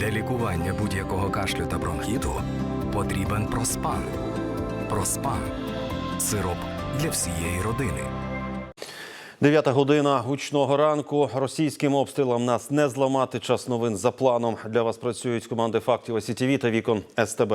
Для лікування будь-якого кашлю та бронхіту потрібен проспан. Проспан сироп для всієї родини. Дев'ята година гучного ранку. Російським обстрілам нас не зламати. Час новин за планом. Для вас працюють команди фактів СІТВ та вікон СТБ.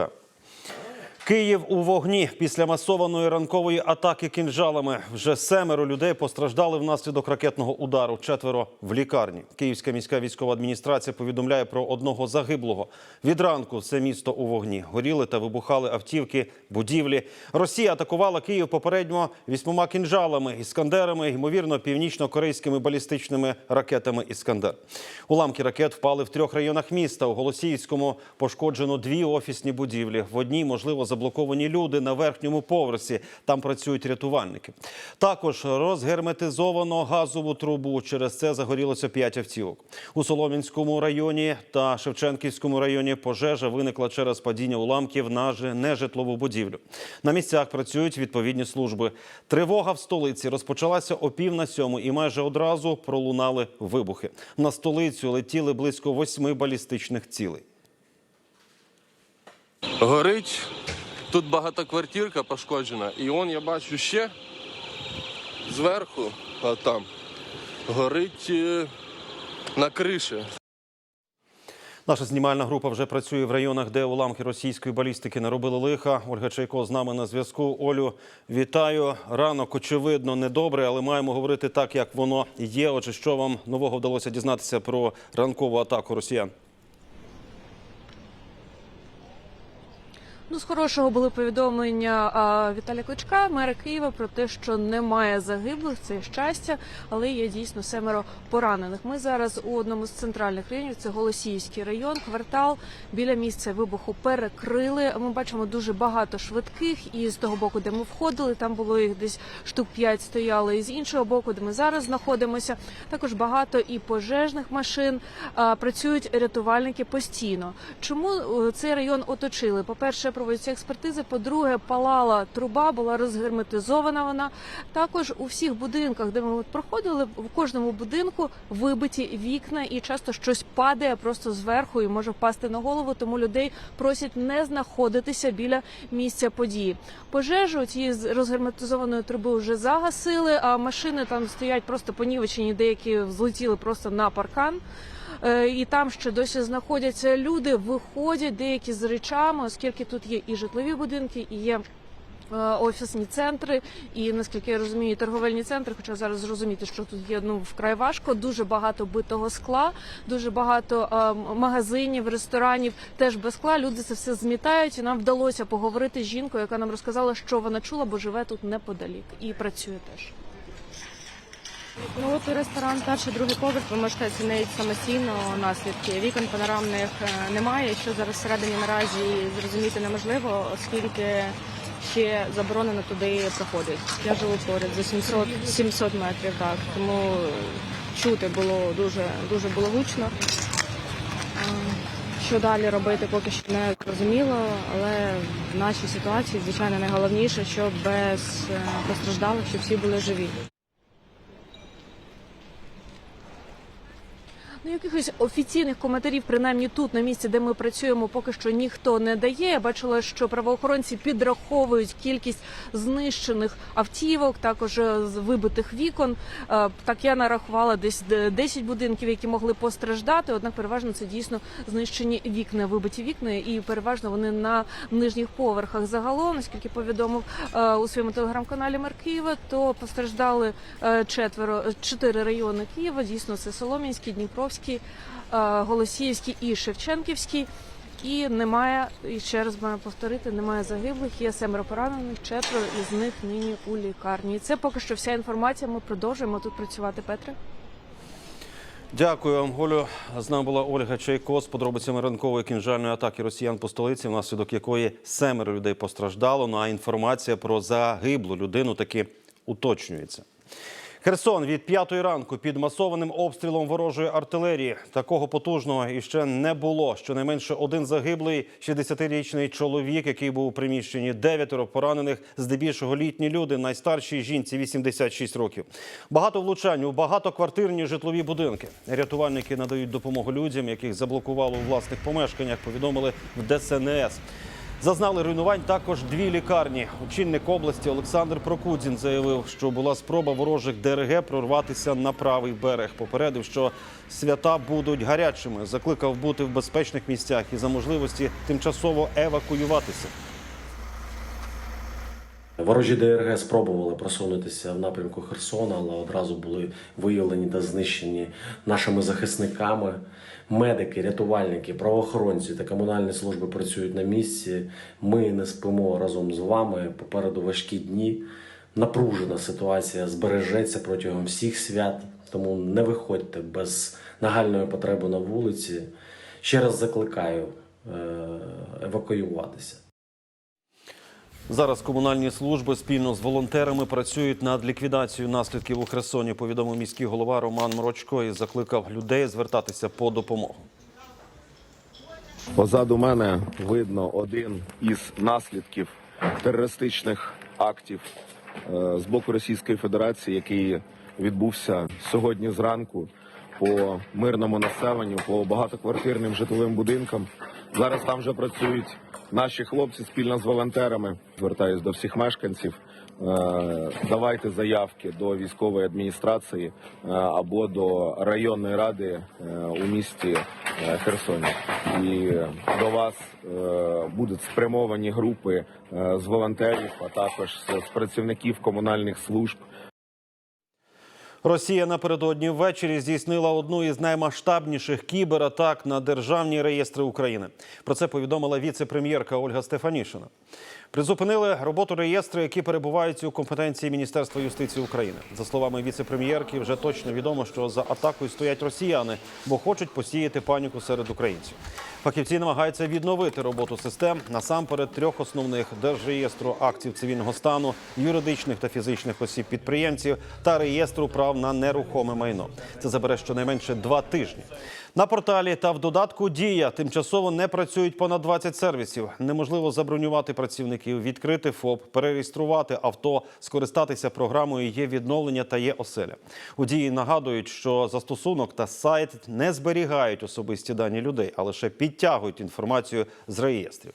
Київ у вогні після масованої ранкової атаки кінжалами. Вже семеро людей постраждали внаслідок ракетного удару. Четверо в лікарні. Київська міська військова адміністрація повідомляє про одного загиблого. Від ранку це місто у вогні. Горіли та вибухали автівки, будівлі. Росія атакувала Київ попередньо вісьмома кінжалами, іскандерами, ймовірно, північно-корейськими балістичними ракетами Іскандер. Уламки ракет впали в трьох районах міста. У Голосіївському пошкоджено дві офісні будівлі. В одній, можливо, заблоковані люди на верхньому поверсі. Там працюють рятувальники. Також розгерметизовано газову трубу. Через це загорілося п'ять автівок. У Солом'янському районі та Шевченківському районі пожежа виникла через падіння уламків на нежитлову будівлю. На місцях працюють відповідні служби. Тривога в столиці розпочалася о пів на сьому і майже одразу пролунали вибухи. На столицю летіли близько восьми балістичних цілей. Горить. Тут багатоквартирка пошкоджена. І он я бачу ще зверху, а там, горить е, на криші. Наша знімальна група вже працює в районах, де уламки російської балістики наробили лиха. Ольга Чайко з нами на зв'язку. Олю, вітаю. Ранок, очевидно, недобре, але маємо говорити так, як воно є. Отже, що вам нового вдалося дізнатися про ранкову атаку росіян? Ну, з хорошого були повідомлення а, Віталія Кличка, мера Києва, про те, що немає загиблих, це щастя, але є дійсно семеро поранених. Ми зараз у одному з центральних районів, це Голосіївський район, квартал біля місця вибуху перекрили. Ми бачимо дуже багато швидких, і з того боку, де ми входили, там було їх десь штук 5 стояли, і з іншого боку, де ми зараз знаходимося, також багато і пожежних машин. А, працюють рятувальники постійно. Чому е, цей район оточили? По перше, проводяться експертизи. По-друге, палала труба, була розгерметизована. Вона також у всіх будинках, де ми проходили, в кожному будинку вибиті вікна, і часто щось падає просто зверху і може впасти на голову. Тому людей просять не знаходитися біля місця події. Пожежу цієї розгерметизованої труби вже загасили. А машини там стоять просто понівечені, деякі злетіли просто на паркан. Е, І там ще досі знаходяться люди, виходять деякі з речами, оскільки тут є і житлові будинки, і є. е, Офісні центри і наскільки я розумію, торговельні центри. Хоча зараз зрозуміти, що тут є ну вкрай важко. Дуже багато битого скла, дуже багато е, магазинів, ресторанів теж без скла. Люди це все змітають. І нам вдалося поговорити з жінкою, яка нам розказала, що вона чула, бо живе тут неподалік і працює теж. Ну от ресторан, перший, другий поверх, ви можете оцінити самостійно наслідки. Вікон панорамних е, немає. Що зараз всередині наразі зрозуміти неможливо, оскільки ще заборонено туди проходить. Я живу поряд за 700, 700 метрів, так тому чути було дуже дуже було гучно. Е, Що далі робити, поки що не зрозуміло, але в нашій ситуації, звичайно, найголовніше, щоб без е, постраждалих, щоб всі були живі. Ну, якихось офіційних коментарів, принаймні тут, на місці, де ми працюємо, поки що ніхто не дає. Я бачила, що правоохоронці підраховують кількість знищених автівок, також е, вибитих вікон. Е, Так я нарахувала десь де- 10 будинків, які могли постраждати. Однак переважно це дійсно знищені вікна, вибиті вікна, і переважно вони на нижніх поверхах. Загалом, наскільки повідомив е, у своєму телеграм-каналі Мер Києва, то постраждали четверо чотири райони Києва. Дійсно, це Солом'янський, Дніпровський, е, Голосіївський і Шевченківський. І немає, і ще раз маю повторити, немає загиблих, є семеро поранених, четверо із них нині у лікарні. І це поки що вся інформація. Ми продовжуємо тут працювати, Петре. Дякую, вам, Олю. З нами була Ольга Чайко з подробицями ранкової кінжальної атаки росіян по столиці, внаслідок якої семеро людей постраждало. Ну а інформація про загиблу людину таки уточнюється. Херсон від п'ятої ранку під масованим обстрілом ворожої артилерії. Такого потужного іще не було. Щонайменше один загиблий 60-річний чоловік, який був у приміщенні, дев'ятеро поранених, здебільшого літні люди, найстаршій жінці 86 років. Багато влучань у багатоквартирні житлові будинки. Рятувальники надають допомогу людям, яких заблокувало у власних помешканнях. Повідомили в ДСНС. Зазнали руйнувань також дві лікарні. Очільник області Олександр Прокудзін заявив, що була спроба ворожих ДРГ прорватися на правий берег. Попередив, що свята будуть гарячими. Закликав бути в безпечних місцях і за можливості тимчасово евакуюватися. Ворожі ДРГ спробували просунутися в напрямку Херсона, але одразу були виявлені та знищені нашими захисниками. Медики, рятувальники, правоохоронці та комунальні служби працюють на місці. Ми не спимо разом з вами. Попереду важкі дні. Напружена ситуація збережеться протягом всіх свят, тому не виходьте без нагальної потреби на вулиці. Ще раз закликаю е, евакуюватися. Зараз комунальні служби спільно з волонтерами працюють над ліквідацією наслідків у Херсоні. Повідомив міський голова Роман Мрочко і закликав людей звертатися по допомогу. Позаду мене видно один із наслідків терористичних актів е, з боку Російської Федерації, який відбувся сьогодні зранку по мирному населенню, по багатоквартирним житловим будинкам. Зараз там вже працюють наші хлопці спільно з волонтерами. Звертаюсь до всіх мешканців. Е, Давайте заявки до військової адміністрації е, або до районної ради е, у місті Херсоні. І до вас будуть спрямовані групи з волонтерів, а також з працівників комунальних служб, Росія напередодні ввечері здійснила одну із наймасштабніших кібератак на державні реєстри України. Про це повідомила віце-прем'єрка Ольга Стефанішина. Призупинили роботу реєстру, які перебувають у компетенції Міністерства юстиції України. За словами віце-прем'єрки, вже точно відомо, що за атакою стоять росіяни, бо хочуть посіяти паніку серед українців. Фахівці намагаються відновити роботу систем насамперед трьох основних держреєстру актів цивільного стану, юридичних та фізичних осіб підприємців та реєстру прав на нерухоме майно. Це забере щонайменше два тижні. На порталі та в додатку Дія тимчасово не працюють понад 20 сервісів. Неможливо забронювати працівників, відкрити ФОП, перереєструвати авто, скористатися програмою є відновлення та є оселя. У дії нагадують, що застосунок та сайт не зберігають особисті дані людей, а лише підтягують інформацію з реєстрів.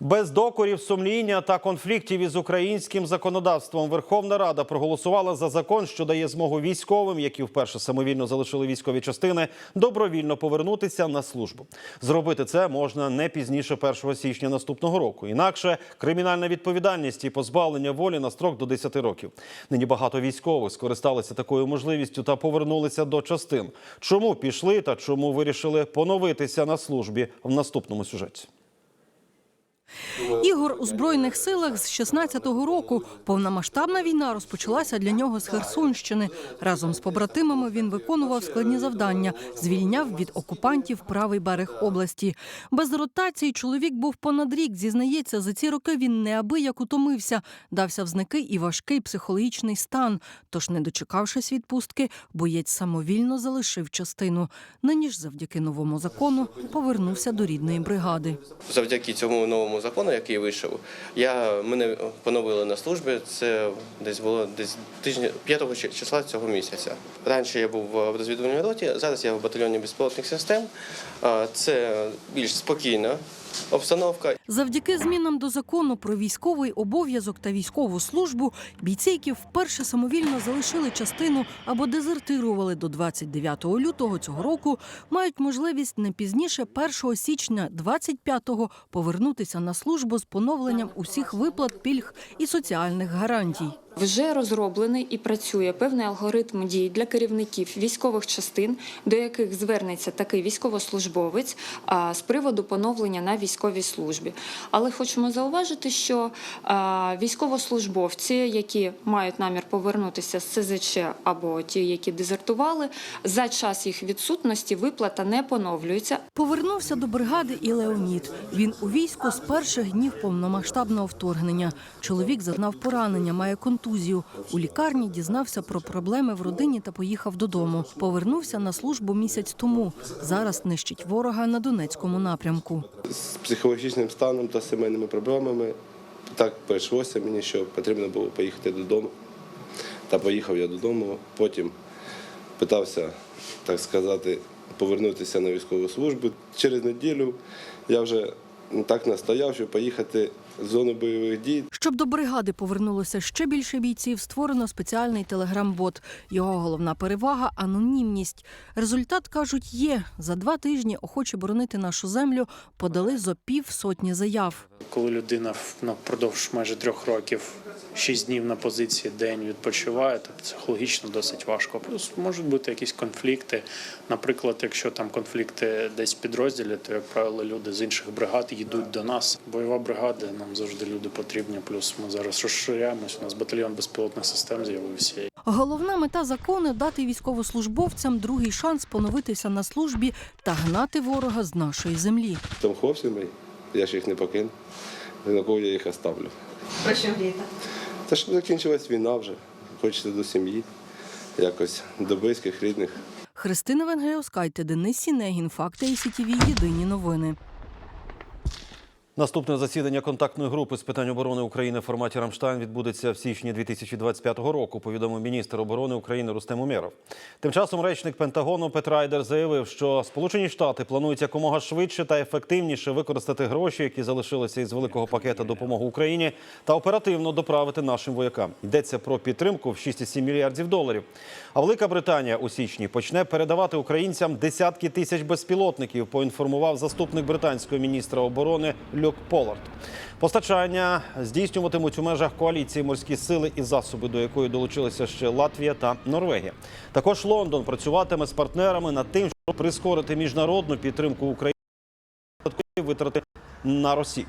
Без докорів, сумління та конфліктів із українським законодавством Верховна Рада проголосувала за закон, що дає змогу військовим, які вперше самовільно залишили військові частини, добровільно повернутися на службу. Зробити це можна не пізніше 1 січня наступного року. Інакше кримінальна відповідальність і позбавлення волі на строк до 10 років. Нині багато військових скористалися такою можливістю та повернулися до частин. Чому пішли та чому вирішили поновитися на службі в наступному сюжеті. Ігор у збройних силах з 16-го року. Повномасштабна війна розпочалася для нього з Херсонщини. Разом з побратимами він виконував складні завдання, звільняв від окупантів правий берег області. Без ротації чоловік був понад рік. Зізнається, за ці роки він неабияк утомився, дався в знаки і важкий психологічний стан. Тож, не дочекавшись відпустки, боєць самовільно залишив частину. Нині ж, завдяки новому закону, повернувся до рідної бригади. завдяки цьому новому закону, який вийшов, я мене поновили на службі. Це десь було десь тижня 5 числа цього місяця. Раніше я був в розвідувальній роті, зараз я в батальйоні безпілотних систем. Це більш спокійна обстановка. Завдяки змінам до закону про військовий обов'язок та військову службу бійці, які вперше самовільно залишили частину або дезертирували до 29 лютого цього року, мають можливість не пізніше 1 січня 25-го повернутися на службу з поновленням усіх виплат, пільг і соціальних гарантій. Вже розроблений і працює певний алгоритм дій для керівників військових частин, до яких звернеться такий військовослужбовець з приводу поновлення на військовій службі. Але хочемо зауважити, що військовослужбовці, які мають намір повернутися з СЗЧ або ті, які дезертували, за час їх відсутності виплата не поновлюється, Повернувся до бригади і Леонід. Він у війську з перших днів повномасштабного вторгнення. Чоловік зазнав поранення, має контузію. Контузію. У лікарні дізнався про проблеми в родині та поїхав додому. Повернувся на службу місяць тому. Зараз нищить ворога на Донецькому напрямку. З психологічним станом та сімейними проблемами так прийшлося мені, що потрібно було поїхати додому. Та поїхав я додому. Потім питався, так сказати, повернутися на військову службу. Через неділю я вже так настояв, щоб поїхати в зону бойових дій. Щоб до бригади повернулося ще більше бійців, створено спеціальний телеграм-бот. Його головна перевага анонімність. Результат кажуть, є за два тижні охочі боронити нашу землю подали зо пів сотні заяв. Коли людина ну, впродовж майже трьох років, шість днів на позиції, день відпочиває, то психологічно досить важко. Плюс можуть бути якісь конфлікти. Наприклад, якщо там конфлікти десь в підрозділі, то як правило люди з інших бригад їдуть до нас. Бойова бригада нам завжди люди потрібні. Плюс ми зараз розширяємось. У нас батальйон безпілотних систем з'явився. Головна мета закону дати військовослужбовцям другий шанс поновитися на службі та гнати ворога з нашої землі. Там хлопці мої, я ж їх не покину. На кого я їх оставлю. Про що мрієте? Та щоб закінчилась війна вже. Хочеться до сім'ї, якось до близьких, рідних. Христина Венгеоскайте, Денис Сінегін, Факти ІСІТІВІ. Єдині новини. Наступне засідання контактної групи з питань оборони України в форматі Рамштайн відбудеться в січні 2025 року. Повідомив міністр оборони України Рустем Умєров. Тим часом речник Пентагону Пет Райдер заявив, що Сполучені Штати планують якомога швидше та ефективніше використати гроші, які залишилися із великого пакета допомоги Україні, та оперативно доправити нашим воякам. Йдеться про підтримку в 6,7 мільярдів доларів. А Велика Британія у січні почне передавати українцям десятки тисяч безпілотників. Поінформував заступник британського міністра оборони Люк Полард. Постачання здійснюватимуть у межах коаліції морські сили і засоби, до якої долучилися ще Латвія та Норвегія. Також Лондон працюватиме з партнерами над тим, щоб прискорити міжнародну підтримку України витрати на Росію.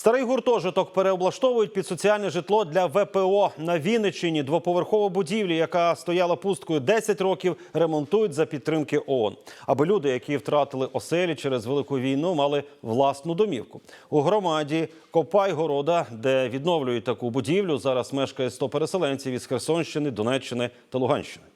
Старий гуртожиток переоблаштовують під соціальне житло для ВПО на Вінниччині. Двоповерхову будівлю, яка стояла пусткою 10 років, ремонтують за підтримки ООН. Аби люди, які втратили оселі через велику війну, мали власну домівку. У громаді Копайгорода, де відновлюють таку будівлю, зараз мешкає 100 переселенців із Херсонщини, Донеччини та Луганщини.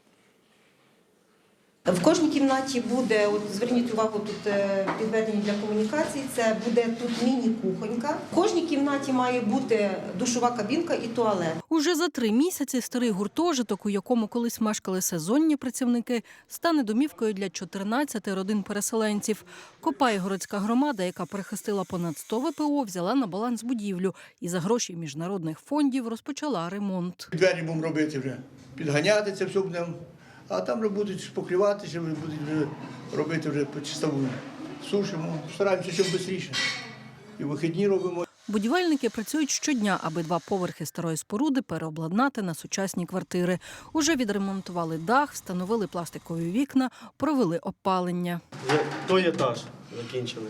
В кожній кімнаті буде, от зверніть увагу, тут е, підведені для комунікацій. Це буде тут міні-кухонька. В кожній кімнаті має бути душова кабінка і туалет. Уже за три місяці старий гуртожиток, у якому колись мешкали сезонні працівники, стане домівкою для 14 родин переселенців. Копайгородська громада, яка перехистила понад 100 ВПО, взяла на баланс будівлю і за гроші міжнародних фондів розпочала ремонт. Двері будемо робити вже, підганяти це все будемо, а там вже будуть покриватися, вже будуть вже робити вже по чистову. Сушимо, стараємося, щоб швидше. І вихідні робимо. Будівельники працюють щодня, аби два поверхи старої споруди переобладнати на сучасні квартири. Уже відремонтували дах, встановили пластикові вікна, провели опалення. Той етаж закінчили.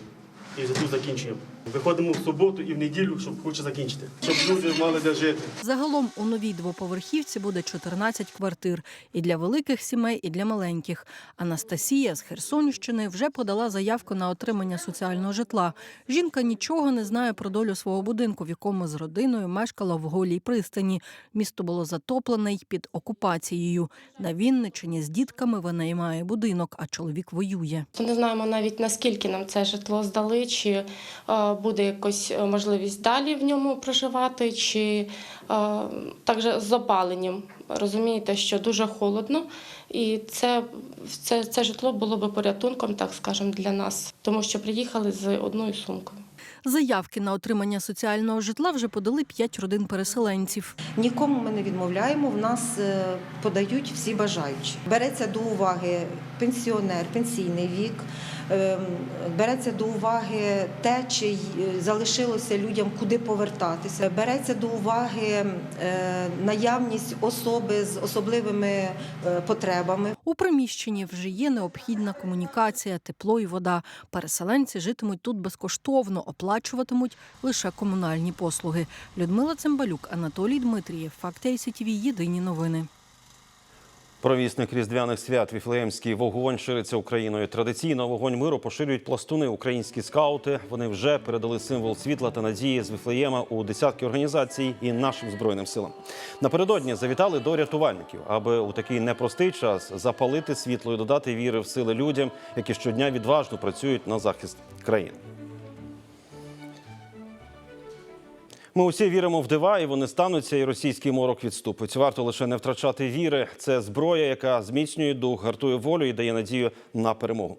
І тут закінчуємо. Виходимо в суботу і в неділю, щоб хоче закінчити, щоб люди мали де жити. Загалом у новій двоповерхівці буде 14 квартир і для великих сімей, і для маленьких. Анастасія з Херсонщини вже подала заявку на отримання соціального житла. Жінка нічого не знає про долю свого будинку, в якому з родиною мешкала в голій пристані. Місто було затоплене й під окупацією. На Вінничині з дітками винаймає будинок, а чоловік воює. Не знаємо навіть наскільки нам це житло здали, чи е, буде якась е, можливість далі в ньому проживати, чи е, також з опаленням. Розумієте, що дуже холодно, і це, це, це житло було би порятунком, так скажемо, для нас, тому що приїхали з одною сумкою. Заявки на отримання соціального житла вже подали п'ять родин переселенців. Нікому ми не відмовляємо. В нас е, подають всі бажаючі. Береться до уваги пенсіонер, пенсійний вік. Е, Береться до уваги те, чи й- залишилося людям куди повертатися. Береться до уваги е, наявність особи з особливими е, потребами. У приміщенні вже є необхідна комунікація, тепло і вода. Переселенці житимуть тут безкоштовно, оплачуватимуть лише комунальні послуги. Людмила Цимбалюк, Анатолій Дмитрієв, Факти ICTV, Єдині новини. Провісник різдвяних свят Віфлеємський вогонь шириться Україною. Традиційно вогонь миру поширюють пластуни, українські скаути. Вони вже передали символ світла та надії з Віфлеєма у десятки організацій і нашим збройним силам. Напередодні завітали до рятувальників, аби у такий непростий час запалити світло і додати віри в сили людям, які щодня відважно працюють на захист країни. Ми усі віримо в дива, і вони стануться, і російський морок відступить. Варто лише не втрачати віри. Це зброя, яка зміцнює дух, гартує волю і дає надію на перемогу.